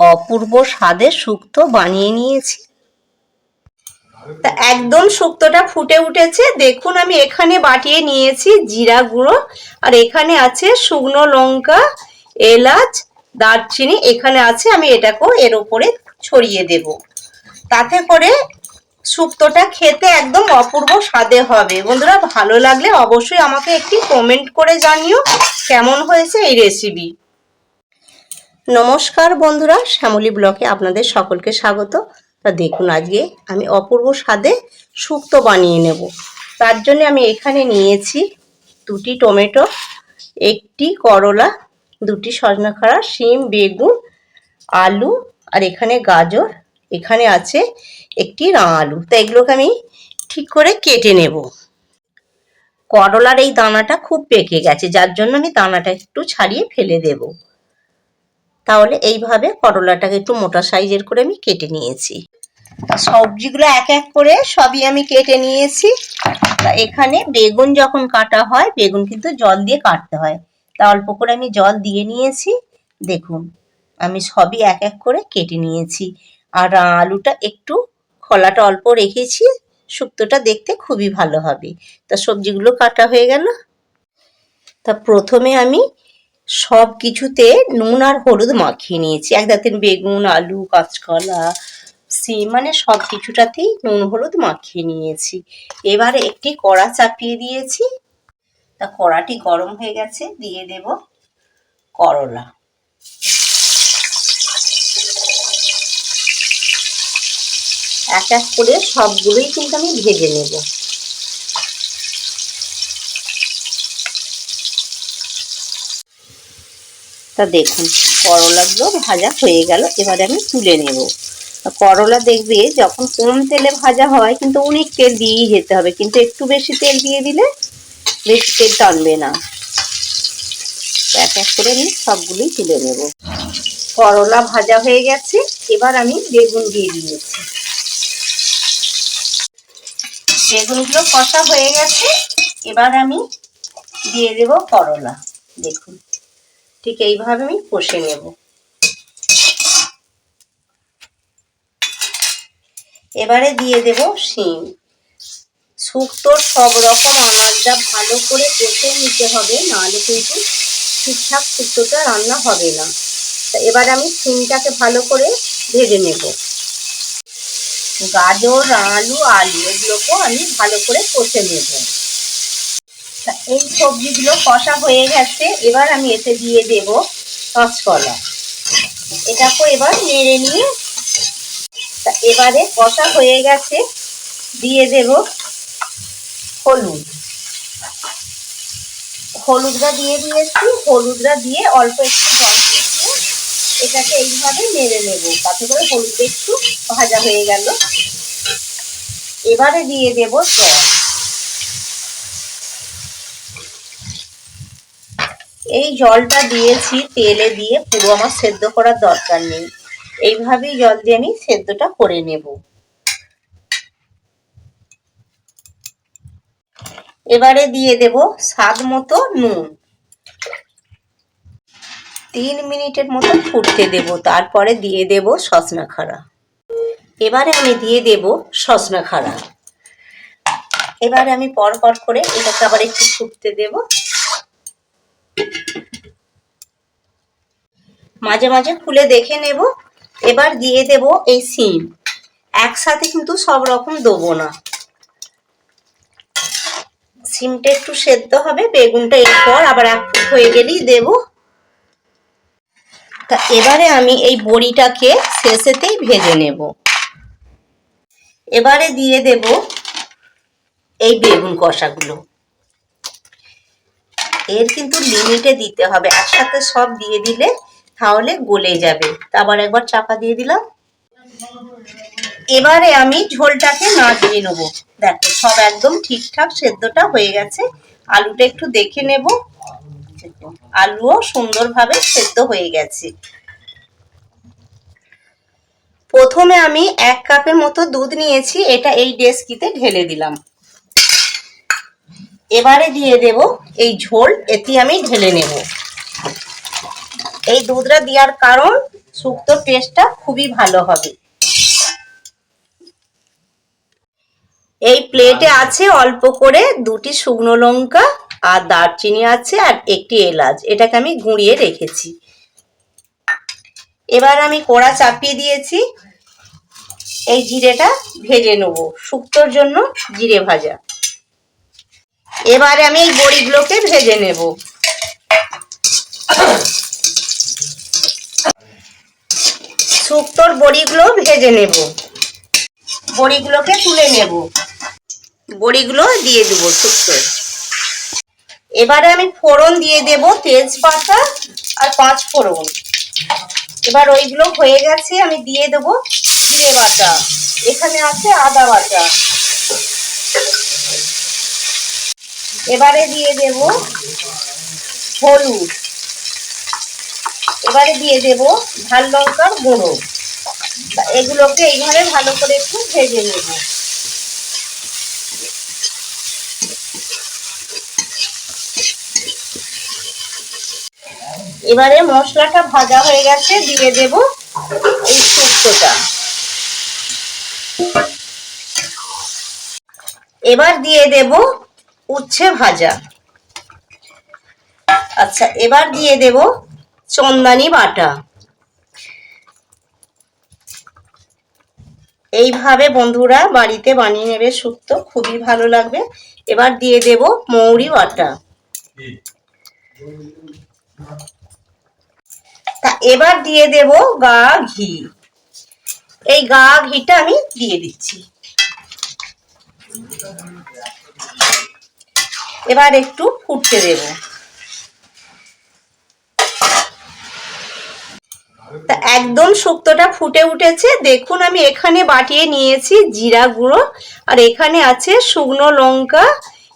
অপূর্ব স্বাদের শুক্তো বানিয়ে নিয়েছি। তা একদম শুক্তোটা ফুটে উঠেছে। দেখুন, আমি এখানে বাটিয়ে নিয়েছি জিরা গুঁড়ো। আর এখানে আছে শুকনো লঙ্কা, এলাচ, দারচিনি। এখানে আছে, আমি এটাকেও এর উপরে ছড়িয়ে দেব। তাতে করে শুক্তোটা খেতে একদম অপূর্ব স্বাদে হবে। বন্ধুরা, ভালো লাগলে অবশ্যই আমাকে একটি কমেন্ট করে জানিও কেমন হয়েছে এই রেসিপি নমস্কার বন্ধুরা, শ্যামলী ব্লকে আপনাদের সকলকে স্বাগত। তা দেখুন, আজকে আমি অপূর্ব স্বাদে শুক্তো বানিয়ে নেব। তার জন্য আমি এখানে নিয়েছি দুটি টমেটো, একটি করলা, দুটি সজনা খাড়া, শিম, বেগুন, আলু আর এখানে গাজর। এখানে আছে একটি আলু। তা এগুলোকে আমি ঠিক করে কেটে নেব। করলার এই দানাটা খুব পেকে গেছে, যার জন্য আমি দানাটা একটু ছাড়িয়ে ফেলে দেব। তাহলে এইভাবে করলাটাকে একটু মোটা সাইজের করে আমি কেটে নিয়েছি। সবজিগুলো এক এক করে সবই আমি কেটে নিয়েছি। এখানে বেগুন যখন কাটা হয়, বেগুন কিন্তু জল দিয়ে কাটতে হয়। তা অল্প করে আমি জল দিয়ে নিয়েছি। দেখুন, আমি সবই এক এক করে কেটে নিয়েছি। আর আলুটা একটু খোলাটা অল্প রেখেছি, শুক্তোটা দেখতে খুবই ভালো হবে। তা সবজিগুলো কাটা হয়ে গেল। তা প্রথমে আমি সব কিছুতে নুন আর হলুদ মাখিয়ে নিয়েছি। এক দাঁতের বেগুন, আলু, কাঁচকলা, সিম মানে সব কিছুটাতেই নুন, হলুদ মাখিয়ে নিয়েছি। এবারে একটি কড়া চাপিয়ে দিয়েছি। তা কড়াটি গরম হয়ে গেছে, দিয়ে দেব করলা। এক এক করে সবগুলোই কিন্তু আমি ভেজে নেব। তা দেখুন করলাগুলো ভাজা হয়ে গেল, এবারে আমি তুলে নেব। করলা দেখবে যখন কম তেলে ভাজা হয়, কিন্তু অনেক তেল দিয়েই যেতে হবে, কিন্তু একটু বেশি তেল দিয়ে দিলে বেশি তেল টানবে না। এক এক করে আমি সবগুলোই তুলে নেব। করলা ভাজা হয়ে গেছে, এবার আমি বেগুন দিয়ে দিয়েছি। বেগুনগুলো কষা হয়ে গেছে, এবার আমি দিয়ে দেব করলা, দেখুন। ঠিক এইভাবে আমি কষে নেব। এবারে দিয়ে দেব শিম। শুক্তোর সব রকম আনাজটা ভালো করে কষে নিতে হবে, নাহলে কিন্তু ঠিকঠাক শুক্তোটা রান্না হবে না। এবার আমি শিমটাকে ভালো করে ভেজে নেব। গাজর, আলু আলু, এগুলোকেও আমি ভালো করে কষে নেব। এই সবজিগুলো কষা হয়ে গেছে, এবার আমি এতে দিয়ে দেব কাঁচকলা এটাকে এবার নেড়ে নিয়ে এবারে কষা হয়ে গেছে, দিয়ে দেব হলুদ। হলুদটা দিয়ে দিয়েছি, হলুদটা দিয়ে অল্প একটু জল এটাকে এইভাবে নেড়ে নেব, তাতে করে হলুদ একটু ভাজা হয়ে গেল। এবারে দিয়ে দেব জল। এই জলটা দিয়েছি তেলে দিয়ে, পুরো আমার সেদ্ধ করার দরকার নেই। এইভাবেই জল দিয়ে আমি সেদ্ধটা করে নেব। এবারে দিয়ে দেব স্বাদ মতো নুন। তিন মিনিটের মতো ফুটতে দেব, তারপরে দিয়ে দেব সজনা খাড়া। এবারে আমি দিয়ে দেব সজনা খাড়া। এবারে আমি পর পর করে এটাকে আবার একটু ফুটতে দেব। মাঝে মাঝে খুলে দেখে নেব। এবার দিয়ে দেব এই সিম। একসাথে কিন্তু সব রকম দেবো না। সিমটা একটু সেদ্ধ হবে, বেগুনটা এরপর আবার এক হয়ে গেলেই দেব। তা এবারে আমি এই বড়িটাকে শেষেতেই ভেজে নেব। এবারে দিয়ে দেব এই বেগুন কষাগুলো। এর কিন্তু লিমিটে দিতে হবে। একসাথে সব দিয়ে দিলে তাহলে গলে যাবে। আবার একবার চাপা দিয়ে দিলাম। এবারে আমি ঝোলটাকে না দিয়ে নেব। দেখো, সব একদম ঠিকঠাক সেদ্ধটা হয়ে গেছে। আলুটা একটু দেখে নেব। আলুও সুন্দরভাবে সেদ্ধ হয়ে গেছে। প্রথমে আমি এক কাপের মতো দুধ নিয়েছি। এটা এই ডেস্কিতে ঢেলে দিলাম। এবারে দিয়ে দেব এই ঝোল এতে আমি ঢেলে নেব। এই দুধটা দেওয়ার কারণ শুক্তো টেস্টটা খুবই ভালো হবে। এই প্লেটে আছে অল্প করে দুটি শুকনো লঙ্কা, আর দারচিনি আছে, আর একটি এলাচ। এটাকে আমি গুঁড়িয়ে রেখেছি। এবার আমি কড়া চাপিয়ে দিয়েছি। এই জিরেটা ভেজে নেব। শুক্তোর জন্য জিরে ভাজা। এবারে আমি এই বড়িগুলোকে ভেজে নেব। শুক্তোর বড়িগুলো ভেজে নেব। বড়িগুলোকে তুলে নেব। বড়িগুলো দিয়ে দেব শুক্তোর। এবারে আমি ফোড়ন দিয়ে দেব তেজপাতা আর পাঁচ ফোড়ন। এবার ওইগুলো হয়ে গেছে, আমি দিয়ে দেবো জিরে বাটা এখানে আছে আদা বাটা। এবারে দিয়ে দেব হলুদ। এবারে দিয়ে দেব ঝাল লঙ্কার গুঁড়ো। এগুলোকে এইভাবে ভালো করে একটু ভেজে নেব। এবারে মশলাটা ভাজা হয়ে গেছে, দিয়ে দেব এই শুক্তোটা। এবার দিয়ে দেব উচ্ছে ভাজা। আচ্ছা এবার দিয়ে দেব চন্দানি বাটা। এইভাবে বন্ধুরা বাড়িতে বানিয়ে নেবে শুক্তো খুবই ভালো লাগবে। এবার দিয়ে দেব মৌরি বাটা। তা এবার দিয়ে দেব গা ঘি। এই গা ঘিটা আমি দিয়ে দিচ্ছি। এবার একটু ফুটতে দেব। তা একদম শুক্তোটা ফুটে উঠেছে। দেখুন, আমি এখানে বাটিয়ে নিয়েছি জিরা গুঁড়ো। আর এখানে আছে শুকনো লঙ্কা,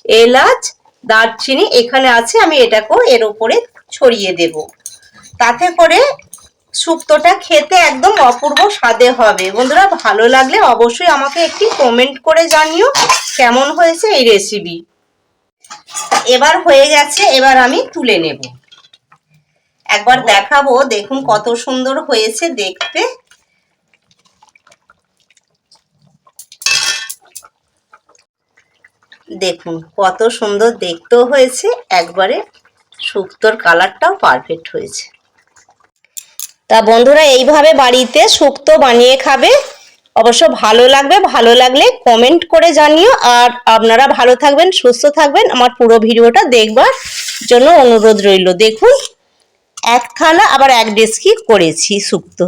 এলাচ, দারচিনি। এখানে আছে, আমি এটাকেও এর উপরে ছড়িয়ে দেব। তাতে করে শুক্তোটা খেতে একদম অপূর্ব স্বাদে হবে। বন্ধুরা, ভালো লাগলে অবশ্যই আমাকে একটি কমেন্ট করে জানিও কেমন হয়েছে এই রেসিপি এবার হয়ে গেছে, এবার আমি তুলে নেব। একবার দেখাবো, দেখুন কত সুন্দর হয়েছে দেখতে। দেখুন কত সুন্দর দেখতেও হয়েছে, একবারে শুক্তোর কালারটাও পারফেক্ট হয়েছে। তা বন্ধুরা, এইভাবে বাড়িতে শুক্তো বানিয়ে খাবে। অবশ্য ভালো লাগবে, ভালো লাগলে কমেন্ট করে জানিও। আর আপনারা ভালো থাকবেন, সুস্থ থাকবেন। আমার পুরো ভিডিওটা দেখবার জন্য অনুরোধ রইল। দেখুন এক থালা আবার এক ডেস্কি করেছি শুক্তো